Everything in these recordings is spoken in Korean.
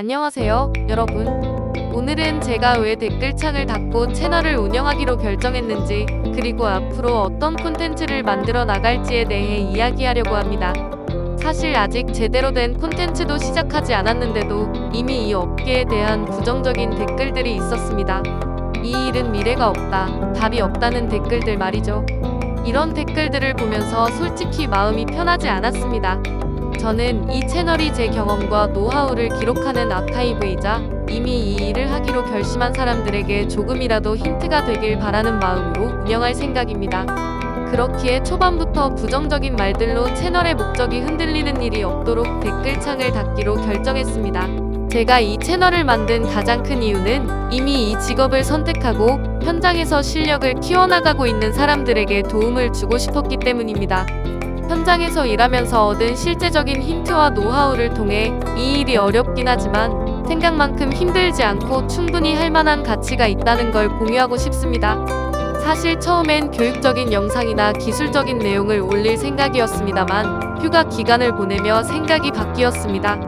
안녕하세요, 여러분. 오늘은 제가 왜 댓글창을 닫고 채널을 운영하기로 결정했는지, 그리고 앞으로 어떤 콘텐츠를 만들어 나갈지에 대해 이야기하려고 합니다. 사실 아직 제대로 된 콘텐츠도 시작하지 않았는데도 이미 이 업계에 대한 부정적인 댓글들이 있었습니다. 이 일은 미래가 없다, 답이 없다는 댓글들 말이죠. 이런 댓글들을 보면서 솔직히 마음이 편하지 않았습니다. 저는 이 채널이 제 경험과 노하우를 기록하는 아카이브이자 이미 이 일을 하기로 결심한 사람들에게 조금이라도 힌트가 되길 바라는 마음으로 운영할 생각입니다. 그렇기에 초반부터 부정적인 말들로 채널의 목적이 흔들리는 일이 없도록 댓글창을 닫기로 결정했습니다. 제가 이 채널을 만든 가장 큰 이유는 이미 이 직업을 선택하고 현장에서 실력을 키워나가고 있는 사람들에게 도움을 주고 싶었기 때문입니다. 현장에서 일하면서 얻은 실제적인 힌트와 노하우를 통해 이 일이 어렵긴 하지만 생각만큼 힘들지 않고 충분히 할 만한 가치가 있다는 걸 공유하고 싶습니다. 사실 처음엔 교육적인 영상이나 기술적인 내용을 올릴 생각이었습니다만 휴가 기간을 보내며 생각이 바뀌었습니다.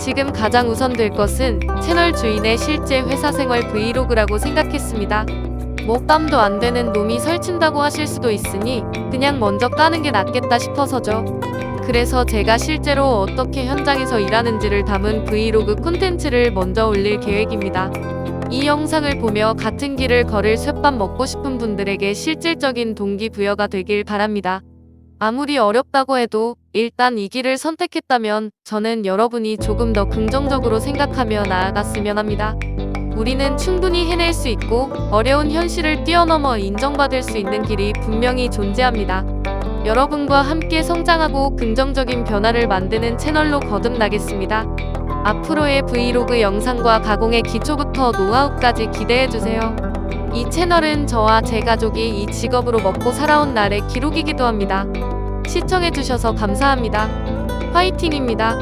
지금 가장 우선 될 것은 채널 주인의 실제 회사 생활 브이로그라고 생각했습니다. 먹담도 안 되는 놈이 설친다고 하실 수도 있으니 그냥 먼저 까는 게 낫겠다 싶어서죠. 그래서 제가 실제로 어떻게 현장에서 일하는지를 담은 브이로그 콘텐츠를 먼저 올릴 계획입니다. 이 영상을 보며 같은 길을 걸을 쇳밥 먹고 싶은 분들에게 실질적인 동기부여가 되길 바랍니다. 아무리 어렵다고 해도 일단 이 길을 선택했다면 저는 여러분이 조금 더 긍정적으로 생각하며 나아갔으면 합니다. 우리는 충분히 해낼 수 있고 어려운 현실을 뛰어넘어 인정받을 수 있는 길이 분명히 존재합니다. 여러분과 함께 성장하고 긍정적인 변화를 만드는 채널로 거듭나겠습니다. 앞으로의 브이로그 영상과 가공의 기초부터 노하우까지 기대해주세요. 이 채널은 저와 제 가족이 이 직업으로 먹고 살아온 날의 기록이기도 합니다. 시청해주셔서 감사합니다. 화이팅입니다.